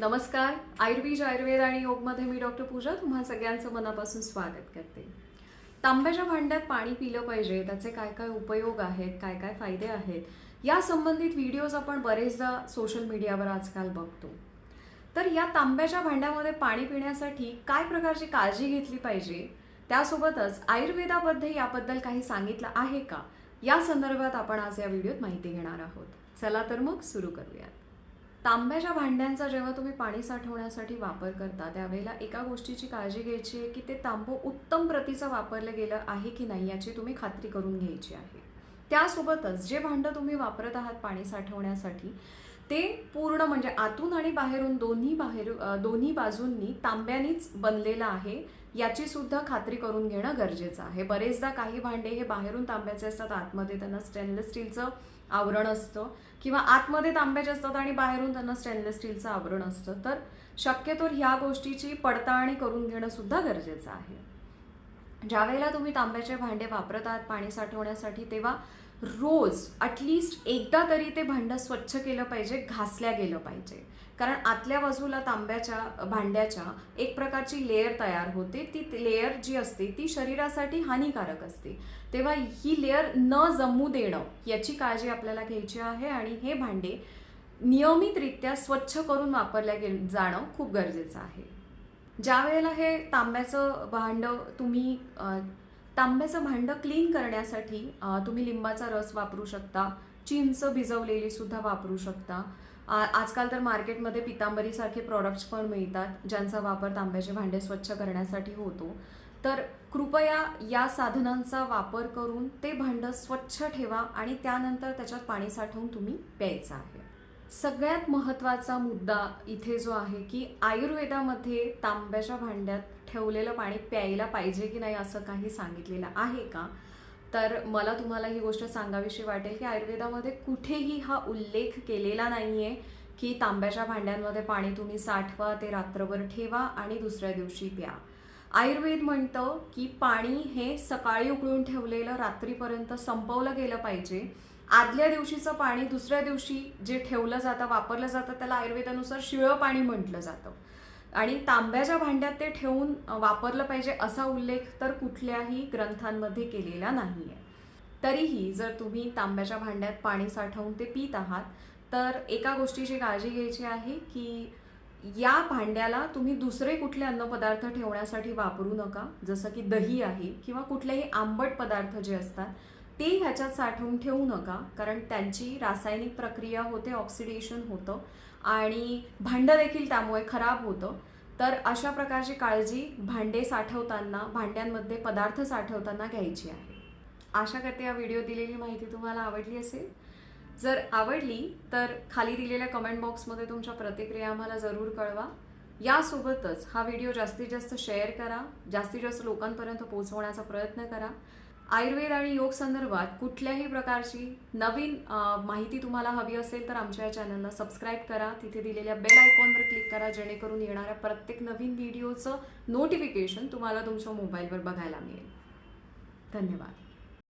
नमस्कार. आयुर्वेद आयुर्वेद आणि योगमध्ये मी डॉक्टर पूजा तुम्हा सगळ्यांचं मनापासून स्वागत करते. तांब्याच्या भांड्यात पाणी पिलं पाहिजे त्याचे काय काय उपयोग आहेत काय काय फायदे आहेत या संबंधित व्हिडिओज आपण बरेचदा सोशल मीडियावर आजकाल बघतो. तर या तांब्याच्या भांड्यामध्ये पाणी पिण्यासाठी काय प्रकारची काळजी घेतली पाहिजे त्यासोबतच आयुर्वेदामध्ये याबद्दल काही सांगितलं आहे का? या संदर्भात आपण आज या व्हिडिओत माहिती घेणार आहोत. चला तर मग सुरू करूयात. तांब्याच्या भांड्यांचा जेव्हा तुम्ही पाणी साठवण्यासाठी वापर करता त्यावेळेला एका गोष्टीची काळजी घ्यायची आहे की ते तांबू उत्तम प्रतीचं वापरलं गेलं आहे की नाही याची तुम्ही खात्री करून घ्यायची आहे. त्यासोबतच जे भांडं तुम्ही वापरत आहात पाणी साठवण्यासाठी ते पूर्ण म्हणजे आतून आणि बाहेरून दोन्ही बाहेर दोन्ही बाजूंनी तांब्यानीच बनलेलं आहे. याची सुद्धा खात्री करून घेणं गरजेचं आहे. बरेचदा काही भांडे हे बाहेरून तांब्याचे असतात. आतमध्ये त्यांना स्टेनलेस स्टीलचं आवरण असतं किंवा आतमध्ये तांब्याचे असतात आणि बाहेरून त्यांना स्टेनलेस स्टीलचं आवरण असतं. तर शक्यतो ह्या गोष्टीची पडताळणी करून घेणं सुद्धा गरजेचं आहे. ज्यावेळेला तुम्ही तांब्याचे भांडे वापरत आहात पाणी साठवण्यासाठी तेव्हा रोज ॲटलिस्ट एकदा तरी ते भांडं स्वच्छ केलं पाहिजे घासल्या गेलं पाहिजे. कारण आतल्या बाजूला तांब्याच्या भांड्याच्या एक प्रकारची लेअर तयार होते. ती लेअर जी असते ती शरीरासाठी हानिकारक असते. तेव्हा ही लेअर न जमू देणं याची काळजी आपल्याला घ्यायची आहे आणि हे भांडे नियमितरित्या स्वच्छ करून वापरल्या गे जाणं खूप गरजेचं आहे. ज्या वेळेला हे तांब्याचं भांडं तुम्ही तांब्याचं भांडं क्लीन करण्यासाठी तुम्ही लिंबाचा रस वापरू शकता चिंच भिजवलेली सुद्धा वापरू शकता. आजकाल तर मार्केटमध्ये पितांबरीसारखे प्रॉडक्ट्स पण मिळतात ज्यांचा वापर तांब्याचे भांडे स्वच्छ करण्यासाठी होतो. तर कृपया या साधनांचा वापर करून ते भांडं स्वच्छ ठेवा आणि त्यानंतर त्याच्यात पाणी साठवून तुम्ही प्यायचं आहे. सगळ्यात महत्त्वाचा मुद्दा इथे जो आहे की आयुर्वेदामध्ये तांब्याच्या भांड्यात ठेवलेलं पाणी प्यायला पाहिजे की नाही असं काही सांगितलेलं आहे का? तर मला तुम्हाला ही गोष्ट सांगावीशी वाटेल की आयुर्वेदामध्ये कुठेही हा उल्लेख केलेला नाही आहे की तांब्याच्या भांड्यांमध्ये पाणी तुम्ही साठवा ते रात्रभर ठेवा आणि दुसऱ्या दिवशी प्या. आयुर्वेद म्हणतं की पाणी हे सकाळी उकळून ठेवलेलं रात्रीपर्यंत संपवलं गेलं पाहिजे. आदल्या दिवशीचं पाणी दुसऱ्या दिवशी जे ठेवलं जातं वापरलं जातं त्याला आयुर्वेदानुसार शिळं पाणी म्हटलं जातं. आणि तांब्याच्या भांड्यात ते ठेवून वापरलं पाहिजे असा उल्लेख तर कुठल्याही ग्रंथांमध्ये केलेला नाही आहे तरीही जर तुम्ही तांब्याच्या भांड्यात पाणी साठवून ते पित आहात तर एका गोष्टीची काळजी घ्यायची आहे की या भांड्याला तुम्ही दुसरे कुठले अन्नपदार्थ ठेवण्यासाठी वापरू नका. जसं की दही आहे किंवा कुठलेही आंबट पदार्थ जे असतात ती ह्याच्यात साठवून ठेवू नका कारण त्यांची रासायनिक प्रक्रिया होते ऑक्सिडेशन होतं आणि भांडं देखील त्यामुळे खराब होतं. तर अशा प्रकारची काळजी भांडे साठवताना भांड्यांमध्ये पदार्थ साठवताना घ्यायची आहे. आशा करते या व्हिडिओ दिलेली माहिती तुम्हाला आवडली असेल. जर आवडली तर खाली दिलेल्या कमेंट बॉक्समध्ये तुमच्या प्रतिक्रिया आम्हाला जरूर कळवा. यासोबतच हा व्हिडिओ जास्तीत जास्त शेअर करा जास्तीत जास्त लोकांपर्यंत पोहोचवण्याचा प्रयत्न करा. आयुर्वेद आणि योग संदर्भात कुठल्याही प्रकारची नवीन माहिती तुम्हाला हवी असेल तर आमच्या या चॅनलला सबस्क्राईब करा. तिथे दिलेल्या बेल आयकॉनवर क्लिक करा जेणेकरून येणाऱ्या प्रत्येक नवीन व्हिडिओचं नोटिफिकेशन तुम्हाला तुमच्या मोबाईलवर बघायला मिळेल. धन्यवाद.